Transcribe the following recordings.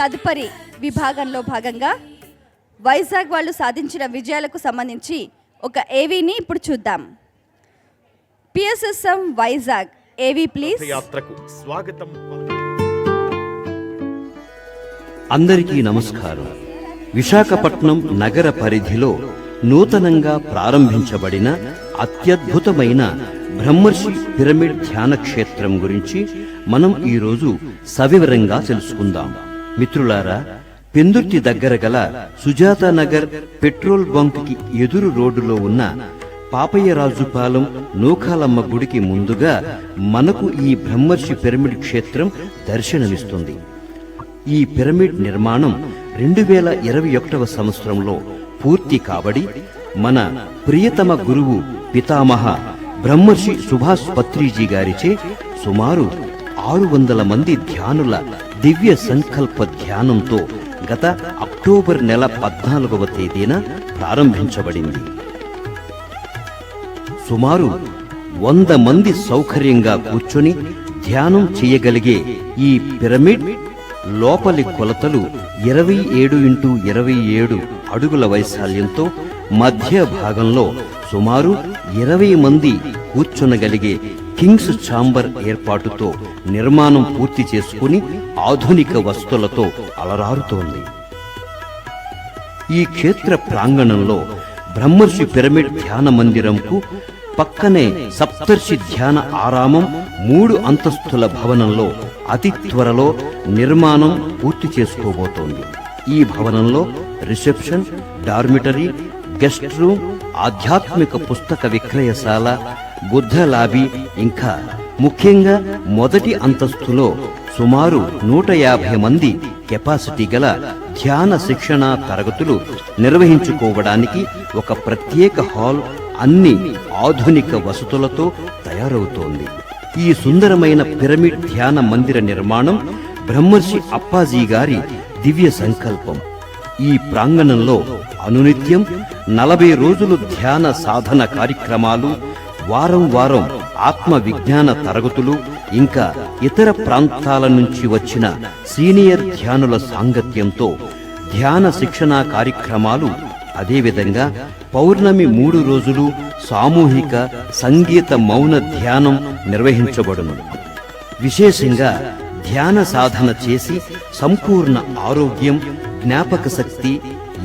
తదుపరి విభాగంలో భాగంగా వైజాగ్ వాళ్ళు సాధించిన విజయాలకు సంబంధించి ఒక ఏవీని ఇప్పుడు చూద్దాం. పిఎస్ఎస్ఎం వైజాగ్. ఏవీ ప్లీజ్ యాత్రకు స్వాగతం. అందరికీ నమస్కారం. విశాఖపట్నం నగర పరిధిలో నూతనంగా ప్రారంభించబడిన అత్యద్భుతమైన బ్రహ్మర్షి పిరమిడ్ ధ్యాన క్షేత్రం గురించి మనం ఈరోజు సవివరంగా తెలుసుకుందాం. మిత్రులారా పెందుర్తి దగ్గర గల సుజాత నగర్ పెట్రోల్ బంక్కి ఎదురు రోడ్డులో ఉన్న పాపయ్యరాజుపాలెం నూకాలమ్మ గుడికి ముందుగా మనకు ఈ బ్రహ్మర్షి పిరమిడ్ క్షేత్రం దర్శనమిస్తుంది. ఈ పిరమిడ్ నిర్మాణం రెండు వేల ఇరవై ఒకటవ సంవత్సరంలో పూర్తి కాబడి మన ప్రియతమ గురువు పితామహ బ్రహ్మర్షి సుభాష్ పత్రిజీ గారిచే సుమారు ఆరు వందల మంది ధ్యానుల దివ్య సంకల్ప ధ్యానంతో గత అక్టోబర్ నెల పద్నాలుగవ తేదీన ప్రారంభించబడింది. సుమారు వంద మంది సౌకర్యంగా కూర్చొని ధ్యానం చేయగలిగే ఈ పిరమిడ్ లోపలి కొలతలు ఇరవై ఏడు ఇంటూ ఇరవై ఏడు అడుగుల వైశాల్యంతో మధ్య భాగంలో సుమారు ఇరవై మంది కూర్చొనగలిగే కింగ్స్ ఛాంబర్ ఏర్పాటుతో నిర్మాణం పూర్తి చేసుకుని ఆధునిక వస్తులతో అలరారుతోంది. ఈ క్షేత్ర ప్రాంగణంలో బ్రహ్మర్షి పిరమిడ్ ధ్యాన మందిరంకు పక్కనే సప్తర్షి ధ్యాన ఆరామం మూడు అంతస్తుల భవనంలో అతి త్వరలో నిర్మాణం పూర్తి చేసుకోబోతోంది. ఈ భవనంలో రిసెప్షన్ డార్మిటరీ గెస్ట్ రూమ్ ఆధ్యాత్మిక పుస్తక విక్రయశాల బుద్ధ లాబీ ఇంకా ముఖ్యంగా మొదటి అంతస్తులో సుమారు నూట యాభై మంది కెపాసిటీ గల ధ్యాన శిక్షణ తరగతులు నిర్వహించుకోవడానికి ఒక ప్రత్యేక హాల్ అన్ని ఆధునిక వసతులతో తయారవుతోంది. ఈ సుందరమైన పిరమిడ్ ధ్యాన మందిర నిర్మాణం బ్రహ్మర్షి అప్పాజీ గారి దివ్య సంకల్పం. ఈ ప్రాంగణంలో అనునిత్యం నలభై రోజులు ధ్యాన సాధన కార్యక్రమాలు వారం వారం ఆత్మ విజ్ఞాన తరగతులు ఇంకా ఇతర ప్రాంతాల నుంచి వచ్చిన సీనియర్ ధ్యానుల సాంగత్యంతో ధ్యాన శిక్షణా కార్యక్రమాలు అదేవిధంగా పౌర్ణమి మూడు రోజులు సామూహిక సంగీత మౌన ధ్యానం నిర్వహించబడును. విశేషంగా ధ్యాన సాధన చేసి సంపూర్ణ ఆరోగ్యం జ్ఞాపక శక్తి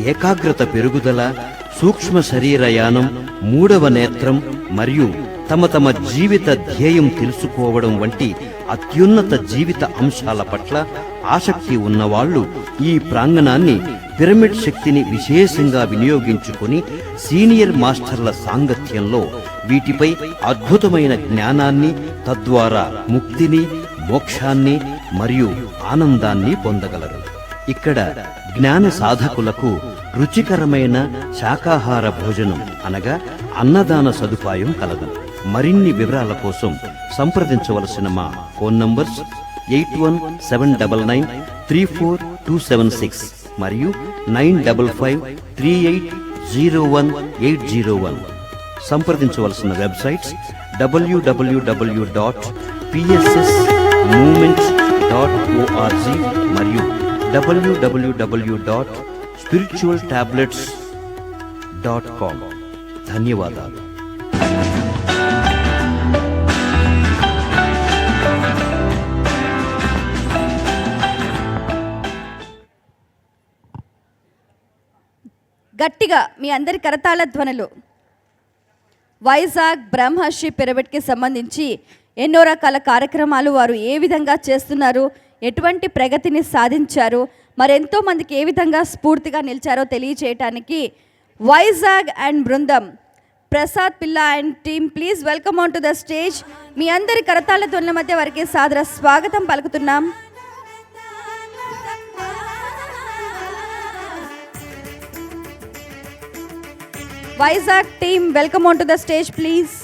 ఏకాగ్రత పెరుగుదల సూక్ష్మ శరీరయానం మూడవ నేత్రం మరియు తమ తమ జీవిత ధ్యేయం తెలుసుకోవడం వంటి అత్యున్నత జీవిత అంశాల పట్ల ఆసక్తి ఉన్నవాళ్ళు ఈ ప్రాంగణాన్ని పిరమిడ్ శక్తిని విశేషంగా వినియోగించుకొని సీనియర్ మాస్టర్ల సాంగత్యంలో వీటిపై అద్భుతమైన జ్ఞానాన్ని తద్వారా ముక్తిని మోక్షాన్ని మరియు ఆనందాన్ని పొందగలరు. ఇక్కడ జ్ఞాన సాధకులకు రుచికరమైన శాకాహార భోజనం అనగా అన్నదాన సదుపాయం కలదు. మరిన్ని వివరాల కోసం సంప్రదించవలసిన మా phone numbers eight one seven double nine three four two seven six మరియు nine double five three eight zero one eight zero one. సంప్రదించవలసిన websites WWW dot PSS movement dot ORG మరియు WWW dot spiritual tablets dot com ధన్యవాదాలు. గట్టిగా మీ అందరి కరతాళ ధ్వనులు. వైజాగ్ బ్రహ్మర్షి పిరమిడ్కి సంబంధించి ఎన్నో రకాల కార్యక్రమాలు వారు ఏ విధంగా చేస్తున్నారు ఎటువంటి ప్రగతిని సాధించారు మరెంతో మందికి ఏ విధంగా స్ఫూర్తిగా నిలిచారో తెలియచేయటానికి వైజాగ్ అండ్ బృందం. Prasad Pilla and team please welcome on to the stage. మీ అందరి కరతాళ ధ్వనుల మధ్య వారికి సాదర స్వాగతం పలుకుతున్నాం. Vizag team welcome on to the stage please.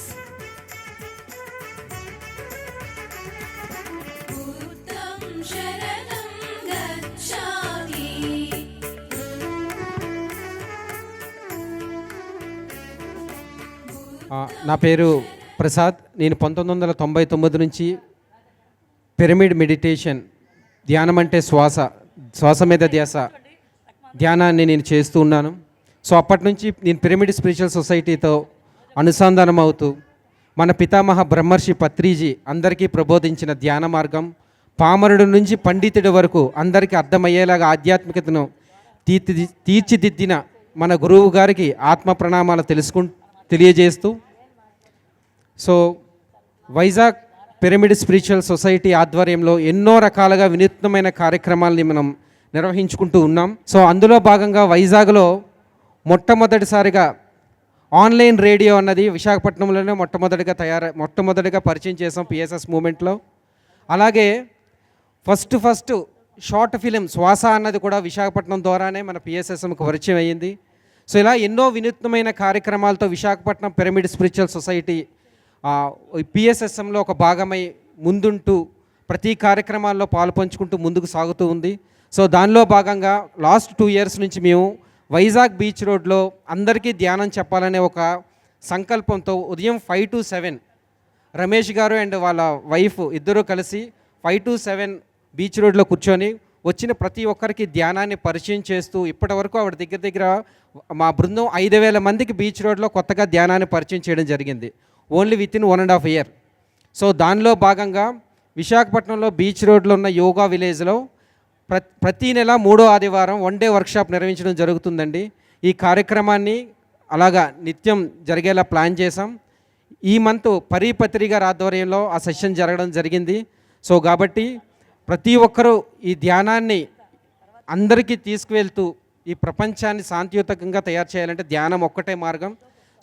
నా పేరు ప్రసాద్. నేను పంతొమ్మిది వందల తొంభై తొమ్మిది నుంచి పిరమిడ్ మెడిటేషన్ ధ్యానం అంటే శ్వాస శ్వాస మీద ధ్యాస ధ్యానాన్ని నేను చేస్తూ ఉన్నాను. సో అప్పటి నుంచి నేను పిరమిడ్ స్పిరిచువల్ సొసైటీతో అనుసంధానం అవుతూ మన పితామహ బ్రహ్మర్షి పత్రిజీ అందరికీ ప్రబోధించిన ధ్యాన మార్గం పామరుడు నుంచి పండితుడి వరకు అందరికీ అర్థమయ్యేలాగా ఆధ్యాత్మికతను తీర్చిదిద్దిన మన గురువు గారికి ఆత్మ ప్రణామాలు తెలుసుకు తెలియజేస్తూ so Vizag pyramid spiritual society ఆధ్వర్యంలో ఎన్నో రకాలుగా వినూత్నమైన కార్యక్రమాలని మనం నిర్వహించుకుంటూ ఉన్నాం. సో అందులో భాగంగా వైజాగ్లో మొట్టమొదటిసారిగా ఆన్లైన్ రేడియో అన్నది విశాఖపట్నంలోనే మొట్టమొదటిగా తయారు మొట్టమొదటిగా పరిచయం చేసాం పిఎస్ఎస్ మూమెంట్లో అలాగే ఫస్ట్ ఫస్ట్ షార్ట్ ఫిలిం శ్వాస అన్నది కూడా విశాఖపట్నం ద్వారానే మన పిఎస్ఎస్ఎంకి పరిచయం అయ్యింది. సో ఇలా ఎన్నో వినూత్నమైన కార్యక్రమాలతో విశాఖపట్నం పిరమిడ్ స్పిరిచువల్ సొసైటీ పిఎస్ఎస్ఎంలో ఒక భాగమై ముందుంటూ ప్రతి కార్యక్రమాల్లో పాలు పంచుకుంటూ ముందుకు సాగుతూ ఉంది. సో దానిలో భాగంగా లాస్ట్ టూ ఇయర్స్ నుంచి మేము వైజాగ్ బీచ్ రోడ్లో అందరికీ ధ్యానం చెప్పాలనే ఒక సంకల్పంతో ఉదయం ఫైవ్ టు సెవెన్ రమేష్ గారు అండ్ వాళ్ళ వైఫ్ ఇద్దరూ కలిసి ఫైవ్ టు సెవెన్ బీచ్ రోడ్లో కూర్చొని వచ్చిన ప్రతి ఒక్కరికి ధ్యానాన్ని పరిచయం చేస్తూ ఇప్పటి వరకు ఆవిడ దగ్గర దగ్గర మా బృందం ఐదు వేల మందికి బీచ్ రోడ్లో కొత్తగా ధ్యానాన్ని పరిచయం చేయడం జరిగింది. Only with in one and half year. So దానిలో భాగంగా విశాఖపట్నంలో బీచ్ రోడ్లో ఉన్న యోగా విలేజ్లో ప్ర ప్రతి నెల మూడో ఆదివారం వన్ డే వర్క్షాప్ నిర్వహించడం జరుగుతుందండి. ఈ కార్యక్రమాన్ని అలాగా నిత్యం జరిగేలా ప్లాన్ చేసాం ఈ మంత్ పరిపత్రిక గారి ఆధ్వర్యంలో ఆ సెషన్ జరగడం జరిగింది. సో కాబట్టి ప్రతి ఒక్కరూ ఈ ధ్యానాన్ని అందరికీ తీసుకువెళ్తూ ఈ ప్రపంచాన్ని శాంతియుతంగా తయారు చేయాలంటే ధ్యానం ఒక్కటే మార్గం.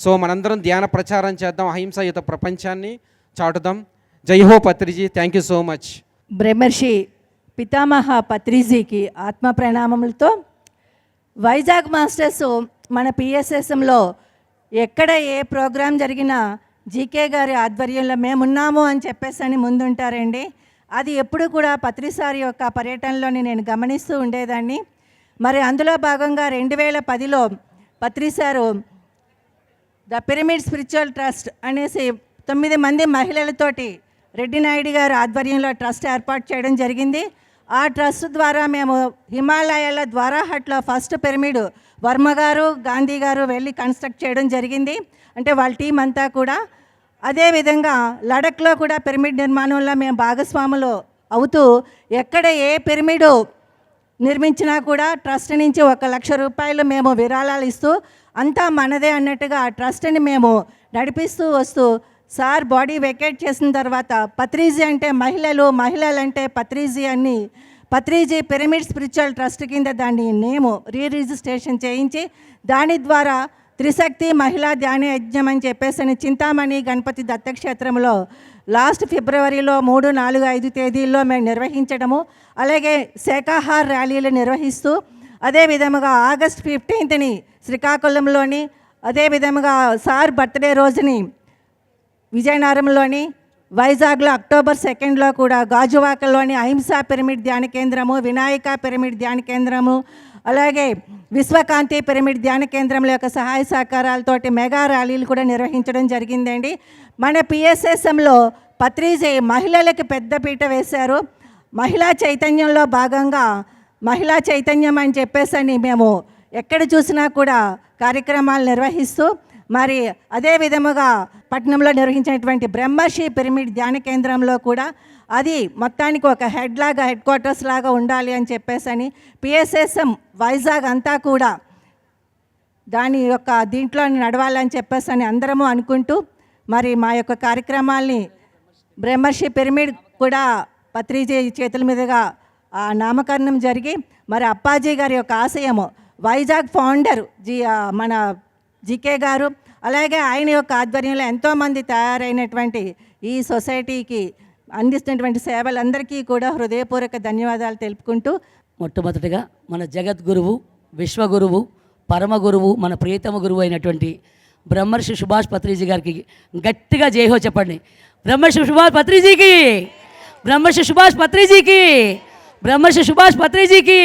సో మనందరం ధ్యాన ప్రచారం చేద్దాం అహింసయుత ప్రపంచాన్ని చాటుదాం. జై హో Patriji thank you so much బ్రహ్మర్షి పితామహ పత్రిజీకి ఆత్మ ప్రణామములతో వైజాగ్ మాస్టర్స్ మన పిఎస్ఎస్ఎంలో ఎక్కడ ఏ ప్రోగ్రాం జరిగినా జీకే గారి ఆధ్వర్యంలో మేమున్నాము అని చెప్పేసి అని ముందుంటారండి. అది ఎప్పుడు కూడా పత్రిసారి యొక్క పర్యటనలోని నేను గమనిస్తూ ఉండేదాన్ని. మరి అందులో భాగంగా రెండు వేల పదిలో Patri sir the pyramid spiritual trust అనేసి తొమ్మిది మంది మహిళలతోటి రెడ్డి నాయుడు గారు ఆధ్వర్యంలో ట్రస్ట్ ఏర్పాటు చేయడం జరిగింది. ఆ ట్రస్ట్ ద్వారా మేము హిమాలయాల ద్వారాహట్లో ఫస్ట్ పిరమిడ్ వర్మ గారు గాంధీ గారు వెళ్ళి కన్స్ట్రక్ట్ చేయడం జరిగింది. అంటే వాళ్ళ టీం అంతా కూడా. అదేవిధంగా లడఖ్లో కూడా పిరమిడ్ నిర్మాణంలో మేము భాగస్వాములు అవుతూ ఎక్కడ ఏ పిరమిడు నిర్మించినా కూడా ట్రస్ట్ నుంచి ఒక లక్ష రూపాయలు మేము విరాళాలు ఇస్తూ అంతా మనదే అన్నట్టుగా ఆ ట్రస్ట్ని మేము నడిపిస్తూ వస్తూ సార్ బాడీ వెకేట్ చేసిన తర్వాత పత్రీజీ అంటే మహిళలు మహిళలు అంటే అని పత్రీజీ పిరమిడ్ స్పిరిచువల్ ట్రస్ట్ కింద దాన్ని నేము రీ రిజిస్ట్రేషన్ చేయించి దాని ద్వారా త్రిశక్తి మహిళా ధ్యాన యజ్ఞం అని చెప్పేసి అని చింతామణి గణపతి దత్తక్షేత్రంలో లాస్ట్ ఫిబ్రవరిలో మూడు నాలుగు ఐదు తేదీల్లో మేము నిర్వహించడము. అలాగే శాఖాహార ర్యాలీలు నిర్వహిస్తూ అదే విధముగా ఆగస్ట్ ఫిఫ్టీన్త్ని శ్రీకాకుళంలోని అదే విధముగా సార్ బర్త్డే రోజుని విజయనగరంలోని వైజాగ్లో అక్టోబర్ సెకండ్లో కూడా గాజువాకలోని అహింసా పిరమిడ్ ధ్యాన కేంద్రము వినాయక పిరమిడ్ ధ్యాన కేంద్రము అలాగే విశ్వకాంతి పిరమిడ్ ధ్యాన కేంద్రంలో యొక్క సహాయ సహకారాలతోటి మెగా ర్యాలీలు కూడా నిర్వహించడం జరిగిందండి. మన పిఎస్ఎస్ఎంలో పత్రిజీ మహిళలకు పెద్దపీట వేశారు. మహిళా చైతన్యంలో భాగంగా మహిళా చైతన్యం అని చెప్పేసని మేము ఎక్కడ చూసినా కూడా కార్యక్రమాలు నిర్వహిస్తూ మరి అదే విధముగా పట్టణంలో నిర్వహించినటువంటి బ్రహ్మశ్రీ పిరమిడ్ ధ్యాన కేంద్రంలో కూడా అది మొత్తానికి ఒక హెడ్ లాగా హెడ్ క్వార్టర్స్ లాగా ఉండాలి అని చెప్పేసని పిఎస్ఎస్ఎం వైజాగ్ అంతా కూడా దాని యొక్క దీంట్లో నడవాలని చెప్పేసి అని అందరము అనుకుంటూ మరి మా యొక్క కార్యక్రమాల్ని బ్రహ్మర్షి పిరమిడ్ కూడా పత్రిజీ చేతుల మీదుగా నామకరణం జరిగి మరి అప్పాజీ గారి యొక్క ఆశయము వైజాగ్ ఫౌండర్ జీ మన జీకే గారు అలాగే ఆయన యొక్క ఆధ్వర్యంలో ఎంతోమంది తయారైనటువంటి ఈ సొసైటీకి అందిస్తున్నటువంటి సేవలందరికీ కూడా హృదయపూర్వక ధన్యవాదాలు తెలుపుకుంటూ మొట్టమొదటిగా మన జగద్గురువు విశ్వగురువు పరమ గురువు మన ప్రియతమ గురువు అయినటువంటి బ్రహ్మర్షి సుభాష్ పత్రిజీ గారికి గట్టిగా జయహో చెప్పండి. బ్రహ్మర్షి సుభాష్ పత్రిజీకి! బ్రహ్మర్షి సుభాష్ పత్రిజీకి! బ్రహ్మర్షి సుభాష్ పత్రిజీకి.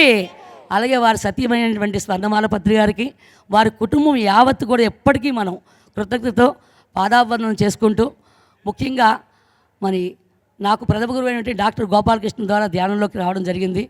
అలాగే వారి సత్యమైనటువంటి స్వర్ణమాల పత్రి గారికి వారి కుటుంబం యావత్తు కూడా ఎప్పటికీ మనం కృతజ్ఞతతో పాదాభరణం చేసుకుంటూ ముఖ్యంగా మరి నాకు ప్రథమ గురువు అయినటువంటి డాక్టర్ గోపాలకృష్ణ ద్వారా ధ్యానంలోకి రావడం జరిగింది.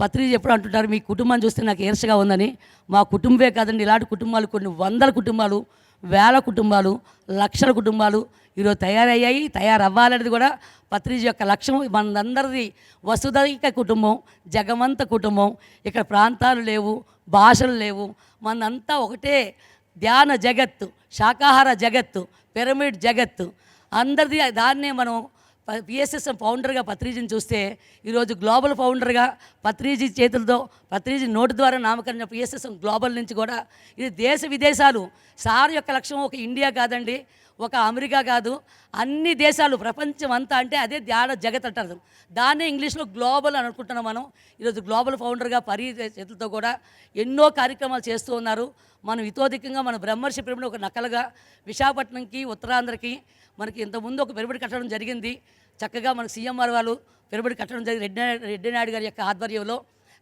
పత్రిక ఎప్పుడు అంటుంటారు మీ కుటుంబాన్ని చూస్తే నాకు ఏర్చగా ఉందని. మా కుటుంబే కాదండి ఇలాంటి కుటుంబాలు కొన్ని వందల కుటుంబాలు వేల కుటుంబాలు లక్షల కుటుంబాలు ఈరోజు తయారయ్యాయి. తయారవ్వాలనేది కూడా పత్రిజ యొక్క లక్ష్యం మనందరిది వసుదైక కుటుంబం జగమంత కుటుంబం. ఇక్కడ ప్రాంతాలు లేవు భాషలు లేవు. మనంతా ఒకటే ధ్యాన జగత్తు శాకాహార జగత్తు పిరమిడ్ జగత్తు. అందరిది దాన్నే మనం పిఎస్ఎస్ఎం ఫౌండర్గా పత్రిజీని చూస్తే ఈరోజు గ్లోబల్ ఫౌండర్గా పత్రిజీ చేతులతో పత్రిజీ నోటు ద్వారా నామకరణ పిఎస్ఎస్ఎం గ్లోబల్ నుంచి కూడా ఇది దేశ విదేశాలు సార్ యొక్క లక్ష్యం ఒక ఇండియా కాదండి ఒక అమెరికా కాదు అన్ని దేశాలు ప్రపంచం అంతా అంటే అదే ధ్యాన జగత్ అంటారు. దాన్నే ఇంగ్లీష్లో గ్లోబల్ అని అనుకుంటున్నాం మనం. ఈరోజు గ్లోబల్ ఫౌండర్గా పరి చేతులతో కూడా ఎన్నో కార్యక్రమాలు చేస్తూ ఉన్నారు. మనం ఇతోధికంగా మన బ్రహ్మర్షి పిరమిడ్ ఒక నకలుగా విశాఖపట్నంకి ఉత్తరాంధ్రకి మనకి ఇంతకుముందు ఒక పిరమిడ్ కట్టడం జరిగింది. చక్కగా మనకు సీఎంఆర్ వాళ్ళు పిరమిడ్ కట్టడం జరిగింది రెడ్డి రెడ్డినాయుడు రెడ్డి నాయుడు గారి యొక్క ఆధ్వర్యంలో.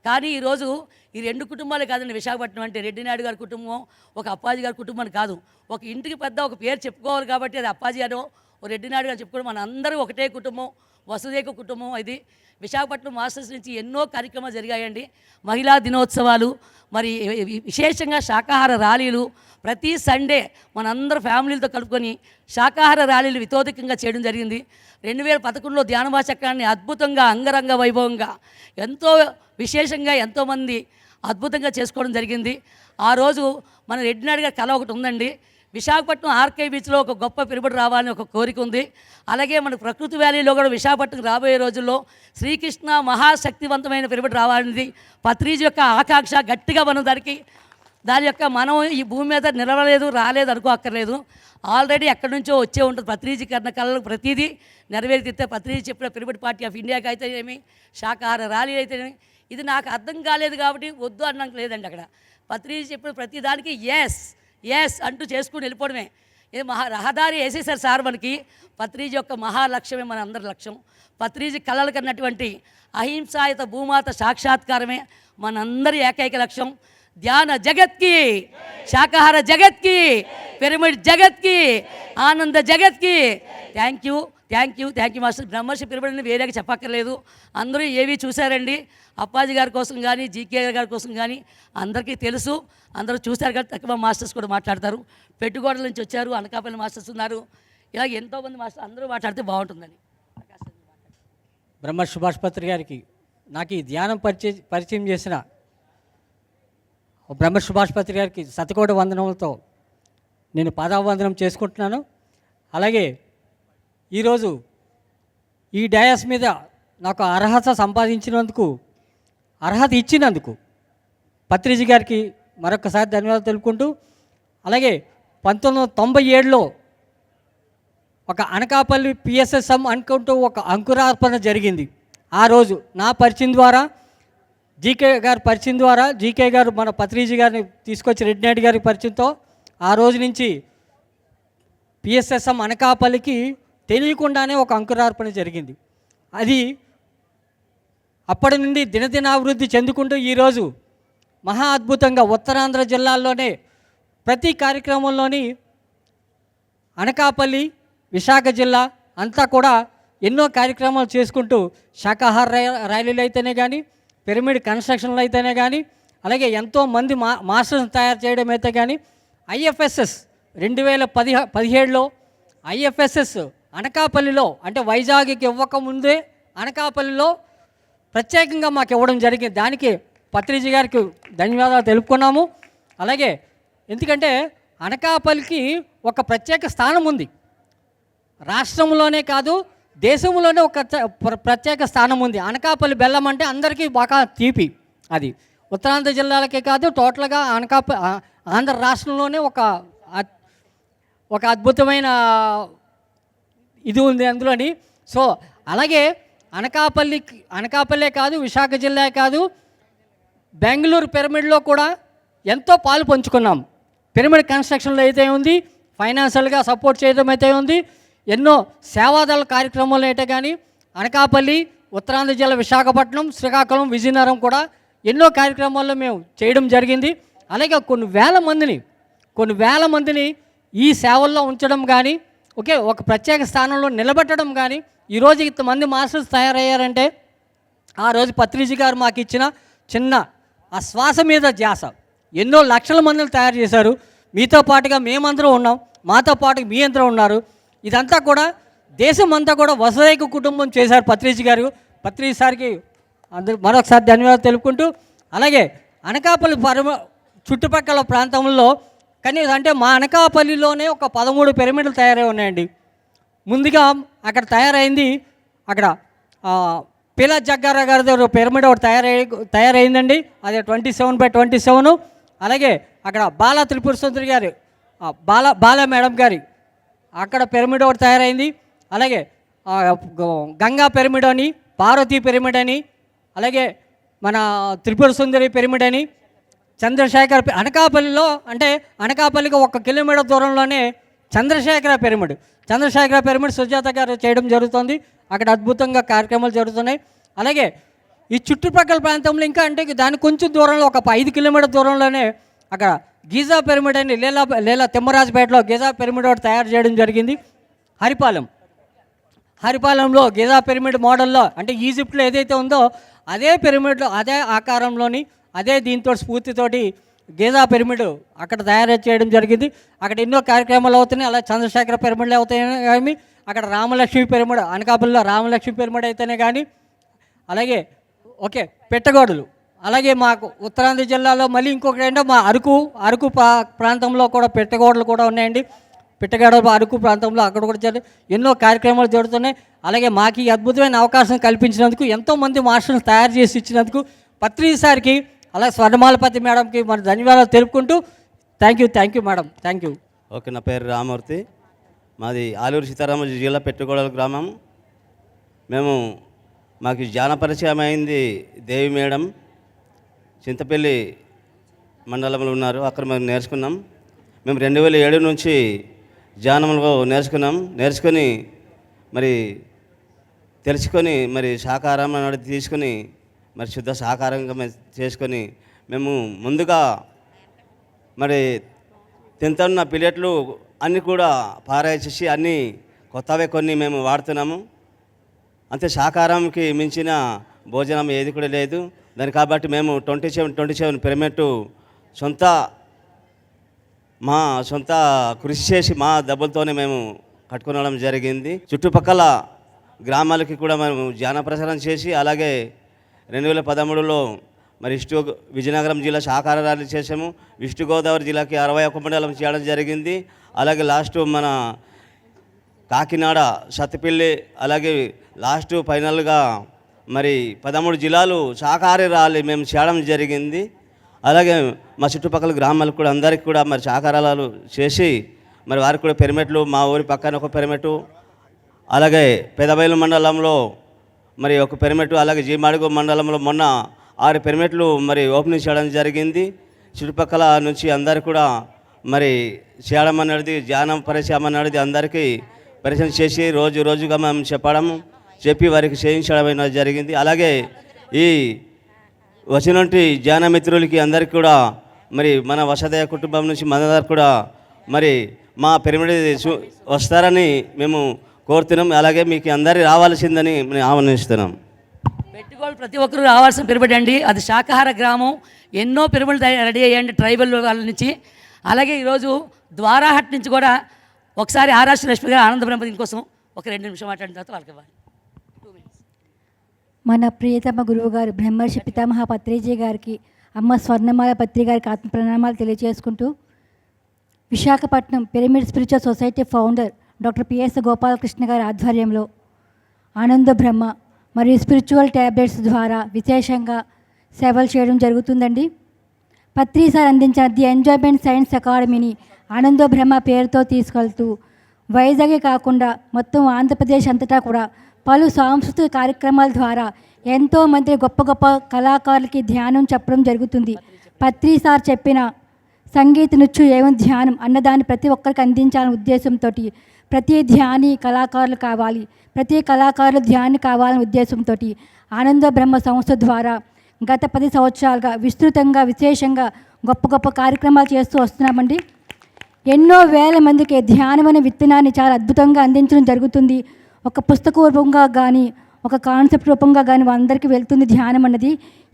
కానీ ఈరోజు ఈ రెండు కుటుంబాలే కాదండి విశాఖపట్నం అంటే రెడ్డి నాయుడు గారి కుటుంబం ఒక అప్పాజీ గారి కుటుంబం అని కాదు. ఒక ఇంటికి పెద్ద ఒక పేరు చెప్పుకోవాలి కాబట్టి అది అప్పాజీ అనో ఓ రెడ్డి నాయుడు గారు చెప్పుకోవడం మన అందరూ ఒకటే కుటుంబం. వసుదేక కుటుంబం ఇది. విశాఖపట్నం మాస్టర్స్ నుంచి ఎన్నో కార్యక్రమాలు జరిగాయండి. మహిళా దినోత్సవాలు మరి విశేషంగా శాకాహార ర్యాలీలు ప్రతి సండే మనందరూ ఫ్యామిలీలతో కలుపుకొని శాకాహార ర్యాలీలు వితోధికంగా చేయడం జరిగింది. రెండు వేల పదకొండులో ధ్యానభా చక్రాన్ని అద్భుతంగా అంగరంగ వైభవంగా ఎంతో విశేషంగా ఎంతోమంది అద్భుతంగా చేసుకోవడం జరిగింది. ఆ రోజు మన రెడ్డినాడు గారి కళ ఒకటి ఉందండి. విశాఖపట్నం ఆర్కే బీచ్లో ఒక గొప్ప పిలుబడి రావాలని ఒక కోరిక ఉంది. అలాగే మన ప్రకృతి వ్యాలీలో కూడా విశాఖపట్నం రాబోయే రోజుల్లో శ్రీకృష్ణ మహాశక్తివంతమైన పిలుబడి రావాలనేది పత్రిజీ యొక్క ఆకాంక్ష గట్టిగా మనం దానికి దాని యొక్క మనం ఈ భూమి మీద నిలవలేదు రాలేదు అనుకో అక్కర్లేదు ఆల్రెడీ ఎక్కడి నుంచో వచ్చే ఉంటుంది పత్రిజీకరణ కళలకు ప్రతిదీ నెరవేర్తితే పత్రిజీ చెప్పిన పిలుబడి పార్టీ ఆఫ్ ఇండియాకి అయితేనేమి శాకాహార ర్యాలీ అయితేనేమి. ఇది నాకు అర్థం కాలేదు కాబట్టి వద్దు అన్నాక లేదండి అక్కడ. పత్రిజీ చెప్పిన ప్రతి దానికి ఎస్ ఎస్ అంటూ చేసుకుని వెళ్ళిపోవడమే. ఇది మహా రహదారి వేసేసారు సార్ మనకి. పత్రిజీ యొక్క మహాలక్ష్యమే మన అందరి లక్ష్యం. పత్రిజీ కళలు కన్నటువంటి అహింసాయుత భూమాత సాక్షాత్కారమే మనందరి ఏకైక లక్ష్యం. ధ్యాన జగత్కి శాకాహార జగత్కి పిరమిడ్ జగత్కి ఆనంద జగత్కి thank you thank you thank you master. బ్రహ్మర్షి పిరమిడ్ని వేరేగా చెప్పక్కర్లేదు. అందరూ ఏవి చూశారండి? అప్పాజీ గారి కోసం కానీ జీకే గారి కోసం కానీ అందరికీ తెలుసు. అందరూ చూశారు కాబట్టి తక్కువ మాస్టర్స్ కూడా మాట్లాడతారు. పెట్టుకోడల నుంచి వచ్చారు అనకాపల్లి మాస్టర్స్ ఉన్నారు. ఇలా ఎంతోమంది మాస్టర్ అందరూ మాట్లాడితే బాగుంటుందని బ్రహ్మర్షి సుభాష్ పత్రి గారికి నాకు ఈ ధ్యానం పరిచయం పరిచయం చేసిన బ్రహ్మ సుభాష్పత్రి గారికి శతకోటి వందనములతో నేను పాదావందనం చేసుకుంటున్నాను. అలాగే ఈరోజు ఈ డయాస్ మీద నాకు అర్హత సంపాదించినందుకు అర్హత ఇచ్చినందుకు పత్రిజీ గారికి మరొకసారి ధన్యవాదాలు తెలుపుకుంటూ అలాగే పంతొమ్మిది వందల తొంభై ఏడులో ఒక అనకాపల్లి పిఎస్ఎస్ఎం అనుకుంటూ ఒక అంకురార్పణ జరిగింది. ఆ రోజు నా పరిచయం ద్వారా జీకే గారి పరిచయం ద్వారా జీకే గారు మన పత్రిజీ గారిని తీసుకొచ్చి రెడ్డినాయుడు గారి పరిచయంతో ఆ రోజు నుంచి పిఎస్ఎస్ఎం అనకాపల్లికి తెలియకుండానే ఒక అంకురార్పణ జరిగింది. అది అప్పటి నుండి దినదినాభివృద్ధి చెందుకుంటూ ఈరోజు మహా అద్భుతంగా ఉత్తరాంధ్ర జిల్లాల్లోనే ప్రతి కార్యక్రమంలోని అనకాపల్లి విశాఖ జిల్లా అంతా కూడా ఎన్నో కార్యక్రమాలు చేసుకుంటూ శాకాహార ర్యాలీలు అయితేనే కానీ పిరమిడ్ కన్స్ట్రక్షన్లో అయితేనే కానీ అలాగే ఎంతోమంది మా మాస్టర్స్ తయారు చేయడం అయితే కానీ ఐఎఫ్ఎస్ఎస్ రెండు వేల పది పదిహేడులో ఐఎఫ్ఎస్ఎస్ అనకాపల్లిలో అంటే వైజాగ్కి ఇవ్వకముందే అనకాపల్లిలో ప్రత్యేకంగా మాకు ఇవ్వడం జరిగింది. దానికి పత్రిజీ గారికి ధన్యవాదాలు తెలుపుకున్నాము. అలాగే ఎందుకంటే అనకాపల్లికి ఒక ప్రత్యేక స్థానం ఉంది. రాష్ట్రంలోనే కాదు దేశంలోనే ఒక ప్ర- ప్రత్యేక స్థానం ఉంది. అనకాపల్లి బెల్లం అంటే అందరికీ బాగా తీపి అది. ఉత్తరాంధ్ర జిల్లాలకే కాదు టోటల్గా అనకాప ఆంధ్ర రాష్ట్రంలోనే ఒక ఒక అద్భుతమైన ఇది ఉంది అందులోని. సో అలాగే అనకాపల్లి అనకాపల్లే కాదు విశాఖ జిల్లా కాదు బెంగళూరు పిరమిడ్లో కూడా ఎంతో పాలు పంచుకున్నాం. పిరమిడ్ కన్స్ట్రక్షన్లో అయితే ఉంది ఫైనాన్షియల్గా సపోర్ట్ చేయడం అయితే ఉంది ఎన్నో సేవాదళ కార్యక్రమాలు అయితే కానీ అనకాపల్లి ఉత్తరాంధ్ర జిల్లా విశాఖపట్నం శ్రీకాకుళం విజయనగరం కూడా ఎన్నో కార్యక్రమాల్లో మేము చేయడం జరిగింది. అలాగే కొన్ని వేల మందిని కొన్ని వేల మందిని ఈ సేవల్లో ఉంచడం కానీ ఓకే ఒక ప్రత్యేక స్థానంలో నిలబెట్టడం కానీ ఈరోజు ఇంతమంది మాస్టర్స్ తయారయ్యారంటే ఆ రోజు పత్రిజీ గారు మాకు ఇచ్చిన చిన్న ఆ శ్వాస మీద ధ్యాస. ఎన్నో లక్షల మందిని తయారు చేశారు. మీతో పాటుగా మేమందరం ఉన్నాం. మాతో పాటు మీ అందరూ ఉన్నారు. ఇదంతా కూడా దేశం అంతా కూడా వసదైక కుటుంబం చేశారు పత్రిజీ గారు. పత్రిజీ సార్కి అందరూ మరొకసారి ధన్యవాదాలు తెలుపుకుంటూ అలాగే అనకాపల్లి పరమ చుట్టుపక్కల ప్రాంతంలో కనీసం అంటే మా అనకాపల్లిలోనే ఒక పదమూడు పిరమిడ్లు తయారై ఉన్నాయండి. ముందుగా అక్కడ తయారైంది అక్కడ ఆ, పిల జగ్గారా గారి దగ్గర పిరమిడ్ ఒకటి తయారై తయారైందండి. అది twenty seven by twenty seven. అలాగే అక్కడ బాల త్రిపుర సుందరి గారు బాల బాల మేడం గారి అక్కడ పిరమిడ్ ఒకటి తయారైంది. అలాగే గంగా పిరమిడ్ అని పార్వతీ పిరమిడ్ అని అలాగే మన త్రిపుర సుందరి పిరమిడ్ అని చంద్రశేఖర అనకాపల్లిలో అంటే అనకాపల్లికి ఒక కిలోమీటర్ దూరంలోనే చంద్రశేఖర పిరమిడ్. చంద్రశేఖర పిరమిడ్ సుజాత గారు చేయడం జరుగుతుంది. అక్కడ అద్భుతంగా కార్యక్రమాలు జరుగుతున్నాయి. అలాగే ఈ చుట్టుపక్కల ప్రాంతంలో ఇంకా అంటే దాని కొంచెం దూరంలో ఒక ఐదు కిలోమీటర్ దూరంలోనే అక్కడ గీజా పిరమిడ్ అని లీలా లీలా తిమ్మరాజుపేటలో గీజా పిరమిడ్ ఒకటి తయారు చేయడం జరిగింది. హరిపాలెం. హరిపాలెంలో గిజా పిరమిడ్ మోడల్లో అంటే ఈజిప్ట్లో ఏదైతే ఉందో అదే పిరమిడ్లో అదే ఆకారంలోని అదే దీంతో స్ఫూర్తితోటి గీజా పిరమిడ్ అక్కడ తయారు చేయడం జరిగింది. అక్కడ ఎన్నో కార్యక్రమాలు అవుతున్నాయి. అలా చంద్రశేఖర పిరమిడ్లు అవుతాయని కానీ అక్కడ రామలక్ష్మి పిరమిడ్ అనకాపల్లిలో రామలక్ష్మి పిరమిడ్ అయితేనే కానీ అలాగే ఓకే పెట్టగోడలు. అలాగే మాకు ఉత్తరాంధ్ర జిల్లాలో మళ్ళీ ఇంకొకటి ఏంటో మా అరకు అరకు ప్రా- ప్రాంతంలో కూడా పెట్టగోడలు కూడా ఉన్నాయండి. పిట్టగాడ అరకు ప్రాంతంలో అక్కడ కూడా జరి ఎన్నో కార్యక్రమాలు జరుగుతున్నాయి. అలాగే మాకు ఈ అద్భుతమైన అవకాశం కల్పించినందుకు ఎంతోమంది మాస్టర్లు తయారు చేసి ఇచ్చినందుకు పత్రిసారికి అలాగే స్వర్ణమాలపతి మేడంకి మన ధన్యవాదాలు తెలుపుకుంటూ thank you thank you madam thank you okay నా పేరు రామూర్తి. మాది ఆలూరు సీతారామ జిల్లా పెట్టుకోడల గ్రామం. మేము మాకు జానపరిచయం అయింది దేవి మేడం. చింతపల్లి మండలంలో ఉన్నారు. అక్కడ మేము నేర్చుకున్నాం. మేము రెండు వేల ఏడు నుంచి ధ్యానంలో నేర్చుకున్నాం. నేర్చుకొని మరి తెలుసుకొని మరి సహకారం అనేది తీసుకొని మరి శుద్ధ సహకారంగా మేము చేసుకొని మేము ముందుగా మరి తింటున్న పిల్లెట్లు అన్నీ కూడా పారేసేసి అన్నీ కొత్తవే కొన్ని మేము వాడుతున్నాము. అంతే సహకారంకి మించిన భోజనం ఏది కూడా లేదు. దాని కాబట్టి మేము twenty seven twenty seven pyramid సొంత మా సొంత కృషి చేసి మా డబ్బులతోనే మేము కట్టుకోవడం జరిగింది. చుట్టుపక్కల గ్రామాలకి కూడా మేము ధ్యాన ప్రసారం చేసి అలాగే రెండు వేల పదమూడులో మరి ఇష్టు విజయనగరం జిల్లా సహకార ర్యాలీ చేసాము విష్ణు గోదావరి జిల్లాకి అరవై ఒక్క మండలం చేయడం జరిగింది. అలాగే లాస్ట్ మన కాకినాడ సత్తిపల్లి అలాగే లాస్ట్ ఫైనల్గా మరి పదమూడు జిల్లాలు శాకాహార ర్యాలీ మేము చేయడం జరిగింది. అలాగే మా చుట్టుపక్కల గ్రామాలకు కూడా అందరికీ కూడా మరి సహకారాలు చేసి మరి వారికి కూడా పెరిమెట్లు మా ఊరి పక్కన ఒక పిరమిడ్ అలాగే పెదబయలు మండలంలో మరి ఒక పిరమిడ్ అలాగే జీమాడుగు మండలంలో మొన్న ఆరు పెరిమెట్లు మరి ఓపెనింగ్ చేయడం జరిగింది. చుట్టుపక్కల నుంచి అందరు కూడా మరి చేయడం అనేది ధ్యానం పరిచయం అనేది అందరికీ పరిచయం చేసి రోజు రోజుగా మేము చెప్పడం చెప్పి వారికి చేయించడం జరిగింది. అలాగే ఈ వచ్చినటువంటి ధ్యాన మిత్రులకి అందరికీ కూడా మరి మన వసదయ కుటుంబం నుంచి మనందరు కూడా మరి మా పిరమిడ్ వస్తారని మేము కోరుతున్నాం. అలాగే మీకు అందరి రావాల్సిందని మేము ఆహ్వానిస్తున్నాం. పెట్టుకోవాలి ప్రతి ఒక్కరు రావాల్సిన పిరమిడ్ అండి. అది శాకాహార గ్రామం. ఎన్నో పిరమిడ్లు రెడీ అయ్యండి ట్రైబల్ వాళ్ళ నుంచి. అలాగే ఈరోజు ద్వారాహట్ నుంచి కూడా ఒకసారి ఆరాశ్ర లక్ష్మి గారు ఆనందపురం బ్రహ్మ ఒక రెండు నిమిషం మాట్లాడిన తర్వాత వాళ్ళకి ఇవ్వాలి. మన ప్రియతమ గురువు గారు బ్రహ్మర్షి పితామహ పత్రిజీ గారికి అమ్మ స్వర్ణమాల పత్రి గారికి ఆత్మ ప్రణామాలు తెలియజేసుకుంటూ Visakhapatnam pyramid spiritual society founder doctor PS Gopalakrishna గారి ఆధ్వర్యంలో ఆనంద బ్రహ్మ మరియు స్పిరిచువల్ ట్యాబ్లెట్స్ ద్వారా విశేషంగా సేవలు చేయడం జరుగుతుందండి. పత్రి సార్ అందించిన ది ఎంజాయ్మెంట్ సైన్స్ అకాడమీని ఆనందో బ్రహ్మ పేరుతో తీసుకెళ్తూ వైజాగే కాకుండా మొత్తం ఆంధ్రప్రదేశ్ అంతటా కూడా పలు సాంస్కృతిక కార్యక్రమాల ద్వారా ఎంతోమంది గొప్ప గొప్ప కళాకారులకి ధ్యానం చెప్పడం జరుగుతుంది. పత్రి సార్ చెప్పిన సంగీత నృత్యం ఏం ధ్యానం అన్నదాన్ని ప్రతి ఒక్కరికి అందించాలనే ఉద్దేశంతో ప్రతి ధ్యాని కళాకారులు కావాలి ప్రతి కళాకారులు ధ్యాని కావాలనే ఉద్దేశంతో ఆనంద బ్రహ్మ సంస్థ ద్వారా గత పది సంవత్సరాలుగా విస్తృతంగా విశేషంగా గొప్ప గొప్ప కార్యక్రమాలు చేస్తూ వస్తున్నామండి. ఎన్నో వేల మందికి ధ్యానం అనే విత్తనాన్ని చాలా అద్భుతంగా అందించడం జరుగుతుంది. ఒక పుస్తకపూర్వంగా కానీ ఒక కాన్సెప్ట్ రూపంగా కానీ అందరికీ వెళ్తుంది ధ్యానం అన్నది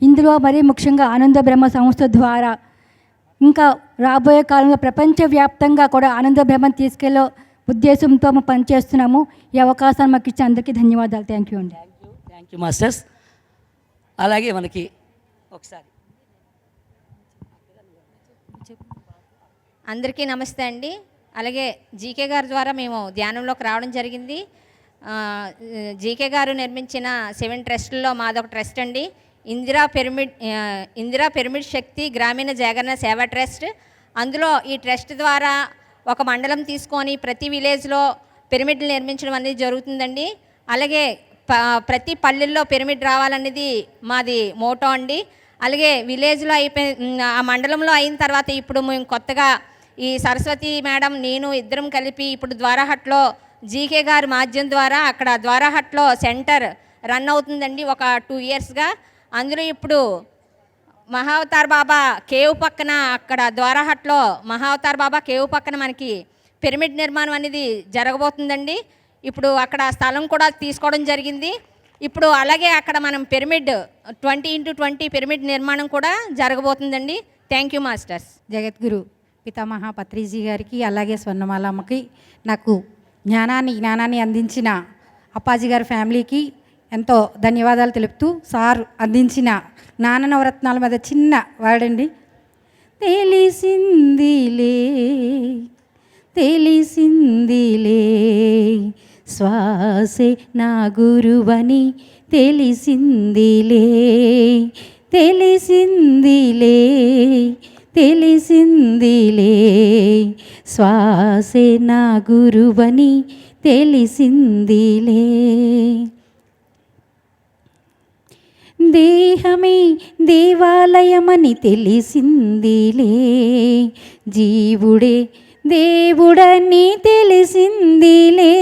ఇందులో మరీ ముఖ్యంగా ఆనంద బ్రహ్మ సంస్థ ద్వారా. ఇంకా రాబోయే కాలంలో ప్రపంచవ్యాప్తంగా కూడా ఆనంద బ్రహ్మను తీసుకెళ్ళే ఉద్దేశంతో మేము పనిచేస్తున్నాము. ఈ అవకాశాన్ని మాకు ఇచ్చే అందరికీ ధన్యవాదాలు. థ్యాంక్ యూ అండి. Thank you thank you masters అలాగే మనకి ఒకసారి. అందరికీ నమస్తే అండి. అలాగే జీకే గారి ద్వారా మేము ధ్యానంలోకి రావడం జరిగింది. జీకే గారు నిర్మించిన సెవెన్ ట్రస్టుల్లో మాదొక ట్రస్ట్ అండి. ఇందిరా పిరమిడ్ ఇందిరా పిరమిడ్ శక్తి గ్రామీణ జాగరణ సేవా ట్రస్ట్. అందులో ఈ ట్రస్ట్ ద్వారా ఒక మండలం తీసుకొని ప్రతి విలేజ్లో పిరమిడ్లు నిర్మించడం అనేది జరుగుతుందండి. అలాగే ప ప్రతి పల్లెల్లో పిరమిడ్ రావాలనేది మాది మోటో అండి. అలాగే విలేజ్లో అయిపోయి ఆ మండలంలో అయిన తర్వాత ఇప్పుడు మేము కొత్తగా ఈ సరస్వతి మేడం నేను ఇద్దరం కలిపి ఇప్పుడు ద్వారాహట్లో జీకే గారి మాధ్యం ద్వారా అక్కడ ద్వారాహట్లో సెంటర్ రన్ అవుతుందండి ఒక టూ ఇయర్స్గా. అందులో ఇప్పుడు మహావతార్ బాబా కేవ్ పక్కన అక్కడ ద్వారాహట్లో మహావతార్ బాబా కేవ్ పక్కన మనకి పిరమిడ్ నిర్మాణం అనేది జరగబోతుందండి. ఇప్పుడు అక్కడ స్థలం కూడా తీసుకోవడం జరిగింది. ఇప్పుడు అలాగే అక్కడ మనం pyramid twenty into twenty pyramid నిర్మాణం కూడా జరగబోతుందండి. Thank you masters. Jagadguru Pitamaha Patriji గారికి అలాగే స్వర్ణమాలమ్మకి నాకు జ్ఞానాన్ని జ్ఞానాన్ని అందించిన అప్పాజీ గారి ఫ్యామిలీకి ఎంతో ధన్యవాదాలు తెలుపుతూ సార్ అందించిన జ్ఞాన నవరత్నాల మీద చిన్న వాడండి. తెలిసిందిలే తెలిసిందిలే శ్వాసే నా గురువని తెలిసిందిలే తెలిసిందిలే తెలిసిందిలే. శ్వాసే నా గురువని తెలిసిందిలే. దేహమే దేవాలయమని తెలిసిందిలే. జీవుడే దేవుడని తెలిసిందిలే.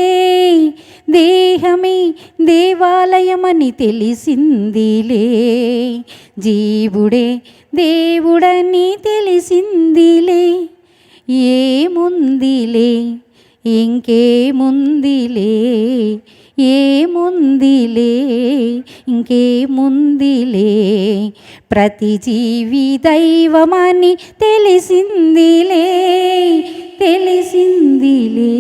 దేహమే దేవాలయమని తెలిసిందిలే. జీవుడే దేవుడని తెలిసిందిలే. ఏముందిలే? ఇంకేముందిలే? ఏముందిలే? ఇంకేముందిలే? ప్రతి జీవి దైవమని తెలిసిందిలే. తెలిసిందిలే?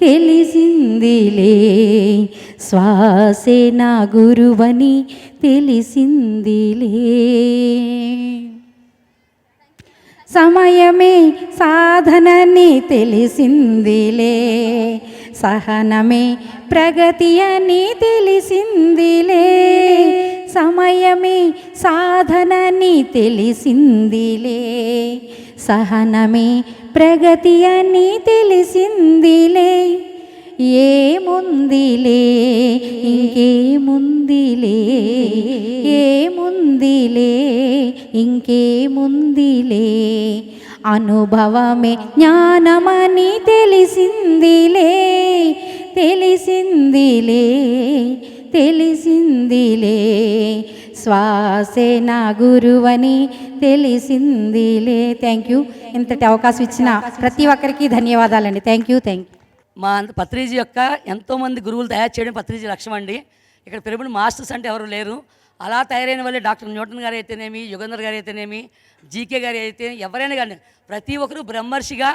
తెలిసిందిలే. శ్వాసే నా గురువని తెలిసిందిలే సమయమే సాధనని తెలిసిందిలే సహనమే ప్రగతి అని తెలిసిందిలే సమయమే సాధనని తెలిసిందిలే సహనమే ప్రగతి అని తెలిసిందిలే ఏముందిలే? ఇంకేముందిలే? ఏముందిలే? ఇంకేముందిలే? అనుభవమే జ్ఞానమని తెలిసిందిలే తెలిసిందిలే తెలిసిందిలే. శ్వాసే నా గురువని తెలిసిందిలే. థ్యాంక్ యూ ఇంతటి అవకాశం ఇచ్చిన ప్రతి ఒక్కరికి ధన్యవాదాలండి. థ్యాంక్ యూ థ్యాంక్ యూ మా పత్రిజీ యొక్క ఎంతోమంది గురువులు తయారు చేయడం పత్రిజీ లక్ష్యం అండి ఇక్కడ పిరమిడ్ మాస్టర్స్ అంటే ఎవరు లేరు. అలా తయారైన వాళ్ళే డాక్టర్ న్యూటన్ గారు అయితేనేమి యుగంధర్ గారు అయితేనేమి జీకే గారు అయితే ఎవరైనా కానీ ప్రతి ఒక్కరు బ్రహ్మర్షిగా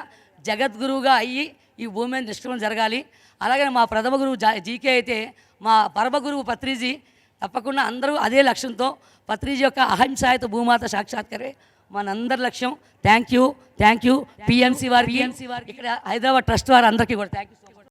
జగద్గురువుగా అయ్యి ఈ భూమి మీద నిష్క్రమణ జరగాలి. అలాగే మా ప్రథమ గురువు జా జీకే అయితే మా పరమ గురువు పత్రిజీ తప్పకుండా అందరూ అదే లక్ష్యంతో పత్రిజీ యొక్క అహింసాయత భూమాత సాక్షాత్కరే మనందరి లక్ష్యం. Thank you thank you PMC వారి ఇక్కడ హైదరాబాద్ ట్రస్ట్ వారు అందరికీ కూడా థ్యాంక్ యూ సో మచ్